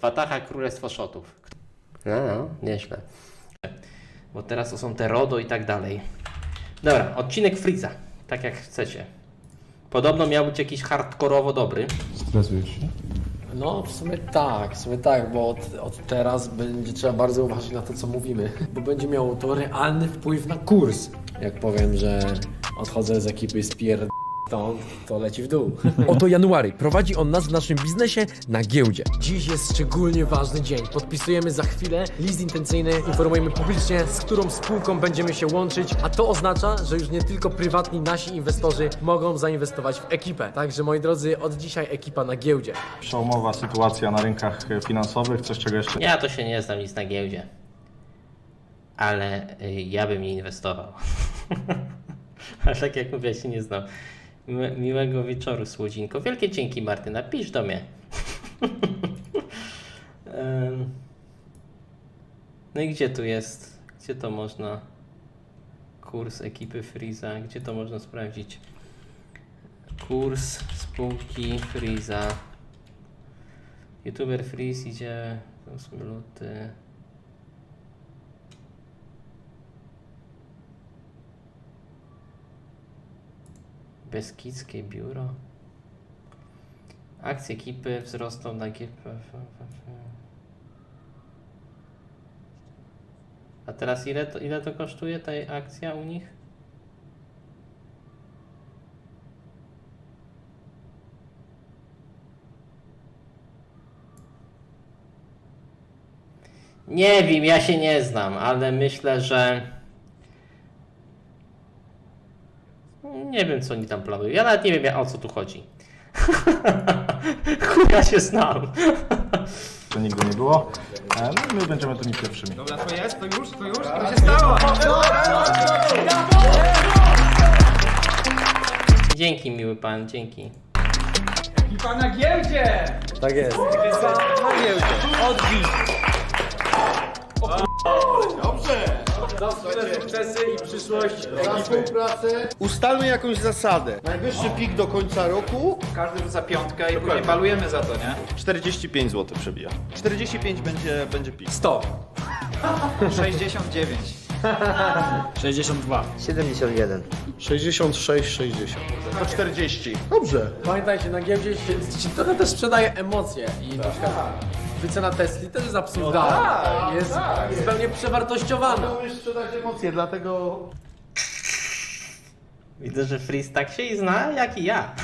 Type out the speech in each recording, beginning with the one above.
Fataha Królestwo Szotów. No, no, nieźle. Bo teraz to są te RODO i tak dalej. Dobra, odcinek Freeza. Tak jak chcecie. Podobno miał być jakiś hardkorowo dobry. Stresujesz się? No, w sumie tak, w sumie tak, bo od, od teraz będzie trzeba bardzo uważać na to, co mówimy, bo będzie miało to realny wpływ na kurs. Jak powiem, że odchodzę z ekipy z pier... To, to leci w dół. Oto January. Prowadzi on nas w naszym biznesie na giełdzie. Dziś jest szczególnie ważny dzień. Podpisujemy za chwilę list intencyjny, informujemy publicznie, z którą spółką będziemy się łączyć, a to oznacza, że już nie tylko prywatni nasi inwestorzy mogą zainwestować w ekipę. Także moi drodzy, od dzisiaj ekipa na giełdzie. Przełomowa sytuacja na rynkach finansowych, coś czego jeszcze Ja to się nie znam nic na giełdzie. Ale y, ja bym nie inwestował. Ale tak jak mówię, ja się nie znam. Mi- Miłego wieczoru, Słodzinko. Wielkie dzięki, Martyna. Pisz do mnie. No i gdzie tu jest? Gdzie to można? Kurs ekipy Freeza. Gdzie to można sprawdzić? Kurs spółki Freeza. YouTuber Freeze idzie 8 luty. Beskidzkie biuro. Akcje ekipy wzrosną na GP. A teraz ile to, ile to kosztuje ta akcja u nich? Nie wiem, ja się nie znam, ale myślę, że. Nie wiem, co oni tam planują. Ja nawet nie wiem, o co tu chodzi. Chuj, ja się znam. nigdy nie było. E, No i my będziemy tymi pierwszymi. Dobra, to jest, to już, to już, to się stało! Dzięki, miły pan, dzięki. I pan na giełdzie! Tak jest. Sukcesy i przyszłość Za współpracę ustalmy jakąś zasadę. Najwyższy pik do końca roku Każdy rzuca piątkę i później balujemy za to, nie? 45 zł przebija. 45 będzie, będzie pik. 100. 69. 62. 71. 66, 60. To 40. Dobrze. Pamiętajcie, na giełdzie się, się trochę też sprzedaje emocje i na przykład wycena Tesli też jest absurdalna. jest zupełnie przewartościowana. Umiesz sprzedać emocje, dlatego Widzę, że Freeze tak się i zna, jak i ja.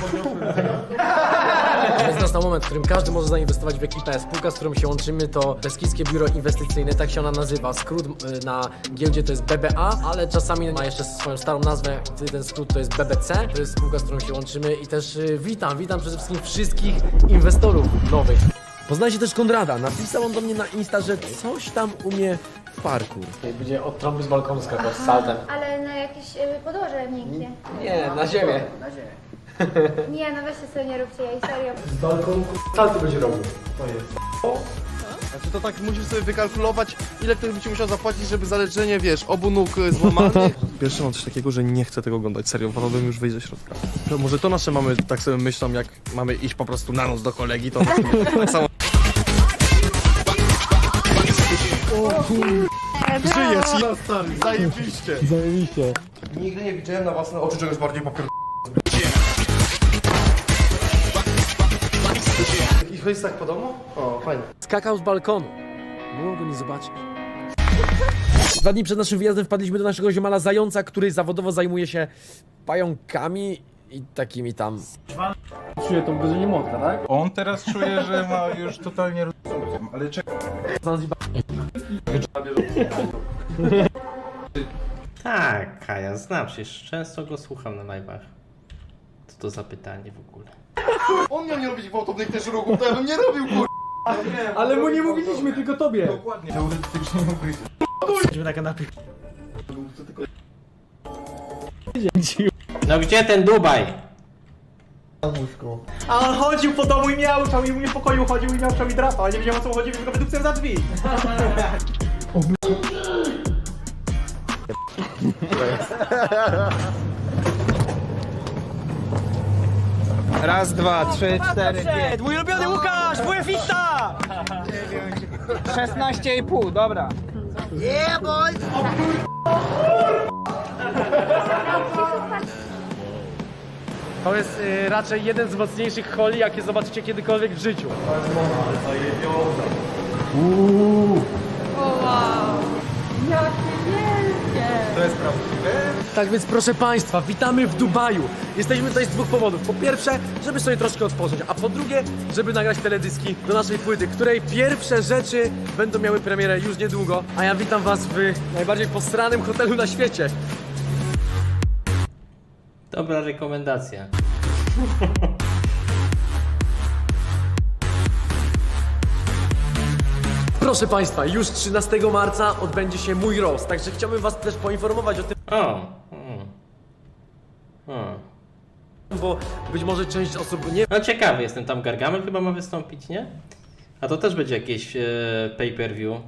Jest nastał moment, w którym każdy może zainwestować w ekipę. Spółka, z którą się łączymy to Beskidzkie Biuro Inwestycyjne, tak się ona nazywa. Skrót y, na giełdzie to jest BBA, ale czasami ma jeszcze swoją starą nazwę. Ten skrót to jest BBC. To jest spółka, z którą się łączymy i też y, witam, witam przede wszystkim wszystkich inwestorów nowych. Poznajcie też Konrada. Napisał on do mnie na Insta, że coś tam umie w parkour. Będzie od trąby z balkonu skakał z saltem. Ale na jakieś y, podłoże miękkie. Nie, na ziemię. Nie, no weźcie sobie nie róbcie jej, serio. Z balkonu salty będzie robił. Znaczy to tak musisz sobie wykalkulować, ile ktoś będzie musiał zapłacić, żeby zaleczenie, wiesz, obu nóg e, złamanych. Pierwszy mam coś takiego, że nie chcę tego oglądać, serio, wolałbym już wyjść ze środka. To może to nasze mamy, tak sobie myślą, jak mamy iść po prostu na noc do kolegi, to tak, samo... Żyjesz, ja stary, zajebiście. Zajebiście. Nigdy nie widziałem na własne oczy czegoś bardziej popier... I chodź tak po domu? O, fajnie. Skakał z balkonu. Było go nie zobaczyć. Dwa dni przed naszym wyjazdem wpadliśmy do naszego ziomala Zająca, który zawodowo zajmuje się pająkami i takimi tam. Czuję to uderzenie młotka, tak? On teraz czuje, że ma już totalnie ale czekaj. Tak, Kaja, znam, przecież często go słucham na live'ach. Co to za pytanie w ogóle? On miał nie robić gwałtownych też ruchów, to ja bym nie robił, kur... Ale mu nie mówiliśmy, tylko tobie. No gdzie ten Dubaj? A on chodził po domu i miałczał i u mnie w pokoju chodził i miałczał i drapał, a nie wiedział o co mu chodzi, tylko wydupcem za drzwi. Raz, dwa, trzy, cztery, pięć. Mój ulubiony Łukasz, WF-ista! 16,5, dobra. To jest y, raczej jeden z mocniejszych holi, jakie zobaczycie kiedykolwiek w życiu. Tak więc proszę Państwa, witamy w Dubaju. Jesteśmy tutaj z dwóch powodów. Po pierwsze, żeby sobie troszkę odpocząć, a po drugie, żeby nagrać teledyski do naszej płyty, której pierwsze rzeczy będą miały premierę już niedługo. A ja witam Was w najbardziej posranym hotelu na świecie. Dobra rekomendacja. Proszę Państwa, już 13 marca odbędzie się mój roast, także chciałbym Was też poinformować o tym, O. mm. O. bo być może część osób nie No ciekawy jestem, tam Gargamel chyba ma wystąpić, nie? A to też będzie jakieś e, pay-per-view.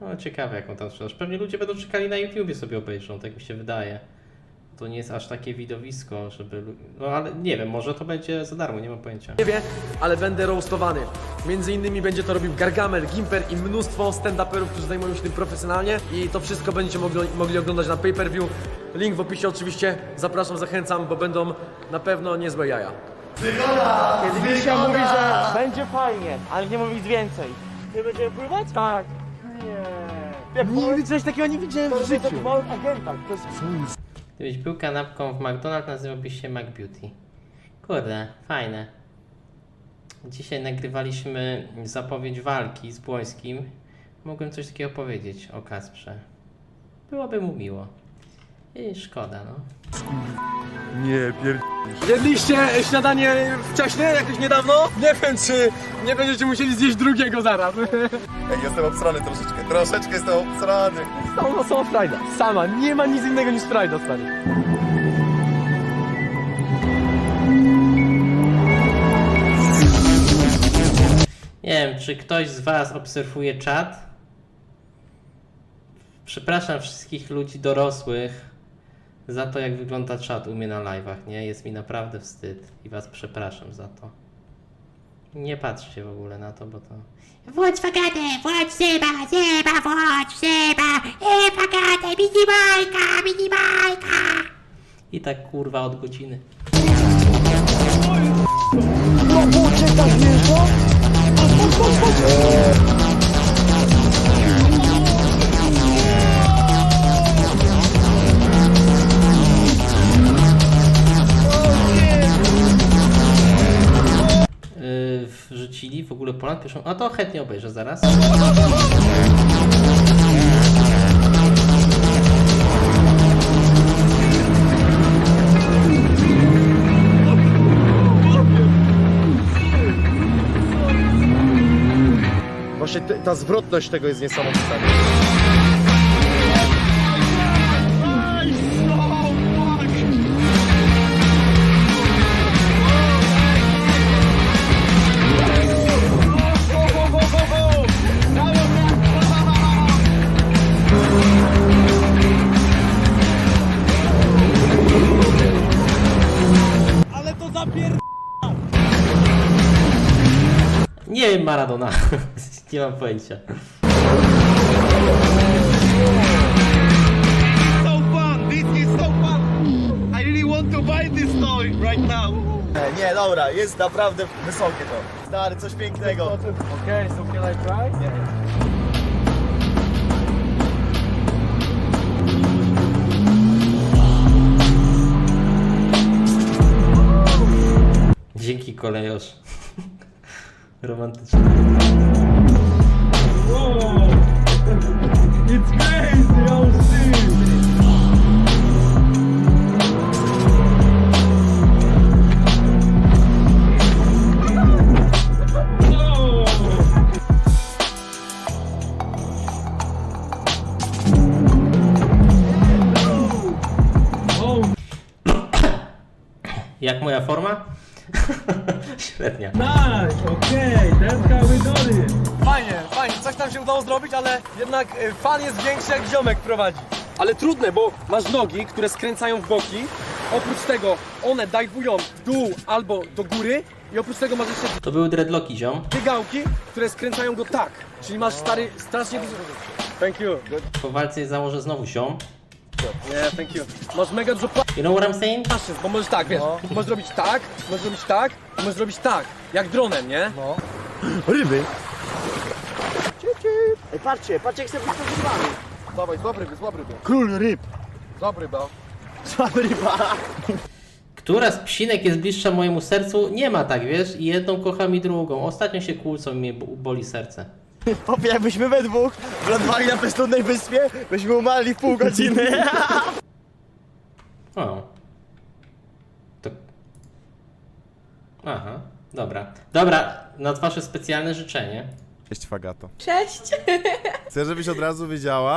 No ciekawe jaką tam sprzedaż. Pewnie ludzie będą czekali na YouTubie sobie obejrzą, tak mi się wydaje. To nie jest aż takie widowisko, żeby... No ale nie wiem, może to będzie za darmo, nie mam pojęcia. wie, ale będę roastowany. Między innymi będzie to robił Gargamel, Gimper i mnóstwo stand-uperów, którzy zajmują się tym profesjonalnie i to wszystko będziecie mogli, mogli oglądać na pay-per-view. Link w opisie oczywiście, zapraszam, zachęcam, bo będą na pewno niezłe jaja. Kiedy Misia mówi, że będzie fajnie, ale nie mówić więcej. Nie będziemy pływać? Tak. Nie. Nigdy czegoś takiego nie widziałem w życiu. To agenta, to jest... Gdybyś był kanapką w McDonald's, nazywałbyś się McBeauty. Kurde, fajne. Dzisiaj nagrywaliśmy zapowiedź walki z Błońskim. Mogłem coś takiego powiedzieć o Kasprze. Byłoby mu miło. I szkoda, no. Nie, pier... Jedliście śniadanie wcześniej, jakoś niedawno? Nie wiem, czy nie będziecie musieli zjeść drugiego zaraz. Ej, jestem obsrany troszeczkę. Troszeczkę jestem obsrany. Sama, sama frajda. Sama, nie ma nic innego niż frajda, stary. Nie wiem, czy ktoś z Was obserwuje czat? Przepraszam wszystkich ludzi dorosłych za to, jak wygląda czat u mnie na live'ach, nie? Jest mi naprawdę wstyd i Was przepraszam za to. Nie patrzcie w ogóle na to, bo to... Włącz fagadę, włącz Seba, Seba, włącz Seba, e, fagadę, minimajka, minimajka. I tak kurwa od godziny. Yy, wrzucili w ogóle Poland piszą, a to chętnie obejrzę zaraz. Właśnie ta zwrotność tego jest niesamowita. Maradona. Nie mam pojęcia. so fun, this is so fun. I really want to buy this toy right now. Nie, nie, dobra, jest naprawdę wysokie to. Stary, coś pięknego. So can I try? Dzięki kolejosz. Romantyczne. Wow. Oh! It's crazy, how Jak moja forma? Średnia. Fajnie, fajnie, coś tam się udało zrobić, ale jednak y, fan jest większy jak ziomek prowadzi. Ale trudne, bo masz nogi, które skręcają w boki Oprócz tego one dajwują w dół albo do góry i oprócz tego masz jeszcze To były dreadlocki, ziom. dwie gałki, które skręcają go tak. Czyli masz stary, strasznie dużo... Thank you. Po walce założę znowu ziom. Nie, thank you. Masz mega dużo You know what I'm saying? pasów, bo możesz tak, wiesz, możesz zrobić tak, możesz zrobić tak, i możesz zrobić tak, jak dronem, nie? No. Ryby. Ej, patrzcie, patrzcie jak sobie wyspowodowany. Dawaj, złap ryby, złap ryby. Król ryb. Złap ryba. Słaby ryba. Która z psinek jest bliższa mojemu sercu? Nie ma tak, wiesz? I jedną kocham i drugą. Ostatnio się kłócą i mnie bo- boli serce. Popie, jakbyśmy we dwóch wlądowali na bezludnej wyspie, byśmy umarli w pół godziny. O. To... Aha, dobra. Dobra, na wasze specjalne życzenie. Cześć Fagato. Cześć. Chcę, żebyś od razu wiedziała,